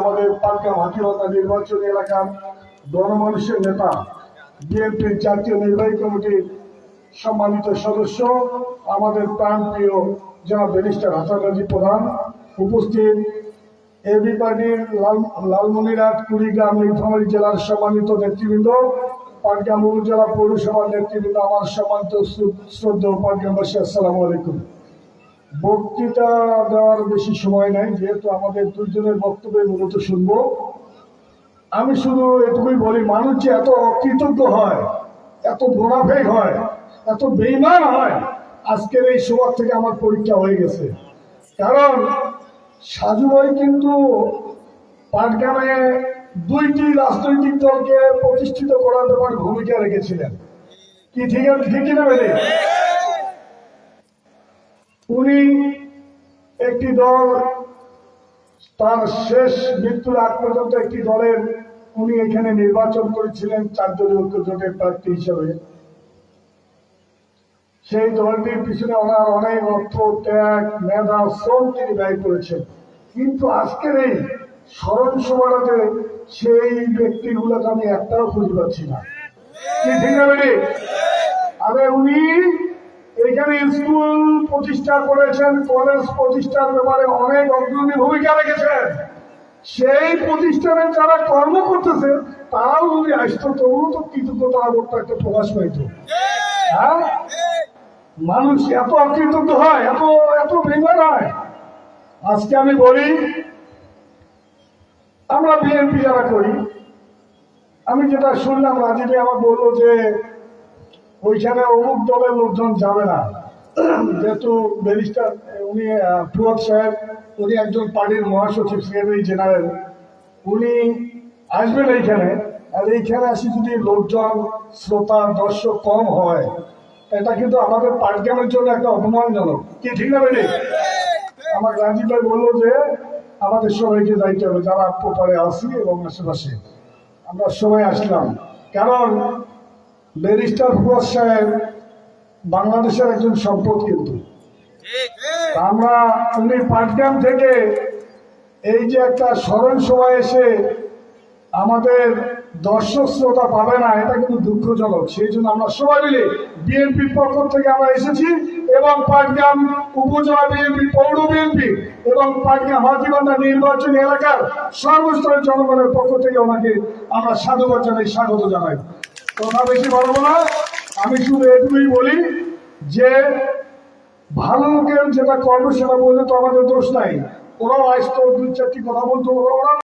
আমাদের পাটকা হাতিবাতা নির্বাচনী এলাকার গণমানুষের নেতা, বিএনপির জাতীয় নির্বাহী কমিটির সম্মানিত সদস্য, আমাদের প্রাণপ্রিয় জনাব ব্যারিস্টার হাসান রাজি প্রধান উপস্থিত। এবি পার্টির লাল, লালমনিরহাট, কুড়িগ্রাম, নীলফামারী জেলার সম্মানিত নেতৃবৃন্দ, পাটগ্রাম উপজেলা পৌরসভার নেতৃবৃন্দ, আমার সম্মানিত শ্রদ্ধ পাটগ্রামবাসী, আসসালামু আলাইকুম। বক্তৃতা দেওয়ার বেশি সময় নাই, যেহেতু আমাদের দুজনের বক্তব্য মূলত শুনব। আমি শুধু এটুকুই বলি, মানুষ যে এত অকৃতজ্ঞ হয়, এত মোনাফেক হয়, এত বেইমান হয়, আজকের এই সভা থেকে আমার পরীক্ষা হয়ে গেছে। কারণ সাজু ভাই কিন্তু পাটগ্রামে দুইটি রাজনৈতিক দলকে প্রতিষ্ঠিত করার ব্যাপারে ভূমিকা রেখেছিলেন। কি ঠিক আছে? ঠিক বেলে? উনি একটি দল, তার শেষ মৃত্যুর আগ পর্যন্ত একটি দলের উনি এখানে নির্বাচন করেছিলেন চারজনের ঐক্য জোটের প্রার্থী হিসেবে। সেই দলটির পিছনে ওনার অনেক অর্থ, ত্যাগ, মেধা, শ্রম তিনি ব্যয় করেছেন। কিন্তু আজকের এই স্মরণ সভাটাতে সেই ব্যক্তিগুলোকে আমি একটাও খুঁজে পাচ্ছি না? আরে উনি এখানে স্কুল প্রতিষ্ঠা করেছেন, কলেজ প্রতিষ্ঠার ব্যাপারে অনেক অগ্রণী ভূমিকা রেখেছেন। সেই প্রতিষ্ঠানে যারা কর্ম করতেছে, তারাও যদি আসতো, তবুও তো কৃতজ্ঞতা বোধটা একটা প্রকাশ পাইত। হ্যাঁ? মানুষ এত অকৃতজ্ঞ হয়, এত এত বেমার হয়। আজকে আমি বলি, আমরা বিএনপি যারা করি, আমি যেটা শুনলাম রাজীবে আমার বলল যে ওইখানে অমুক দলের লোকজন যাবে না। যেহেতু ব্যারিস্টার, উনি ফুয়াদ সাহেব, উনি একজন পার্টির মহাসচিব সেক্রেটারি জেনারেল। উনি আসবেন এইখানে, আর এইখানে আসি যদি লোকজন, শ্রোতা, দর্শক কম হয়, এটা কিন্তু আমাদের পাটগ্রামের জন্য একটা অপমানজনক। কি ঠিক না বেরি আমার রাজীব ভাই বলল যে, আমাদের সবাইকে যাইতে হবে, যারা প্রপারে আসি এবং আশেপাশে। আমরা সবাই আসলাম। কারণ ব্যারিস্টার ফুয়াদ সাহেব বাংলাদেশের একজন সম্পদ কিন্তু। আমরা উনি পাটগ্রাম থেকে এই যে একটা স্মরণ সভা এসে আমাদের দর্শক শ্রোতা পাবে না, এটা কিন্তু দুঃখজনক। সেই জন্য আমরা সবাই মিলে বিএনপির পক্ষ থেকে আমরা এসেছি এবং পাটগ্রাম উপজেলা বিএনপি, পৌর বিএনপি এবং পাটগ্রাম হাতিবান্ধা নির্বাচনী এলাকার সর্বস্তরের জনগণের পক্ষ থেকে ওনাকে আমরা সাধুবাদ জানাই, স্বাগত জানাই। কথা বেশি বলব না। আমি শুধু এটুকুই বলি যে, ভালো লোকের যেটা করবে সেটা বললে তো আমাদের দোষ নাই। ওরাও আসতো দু চারটি কথা বলতো ওরা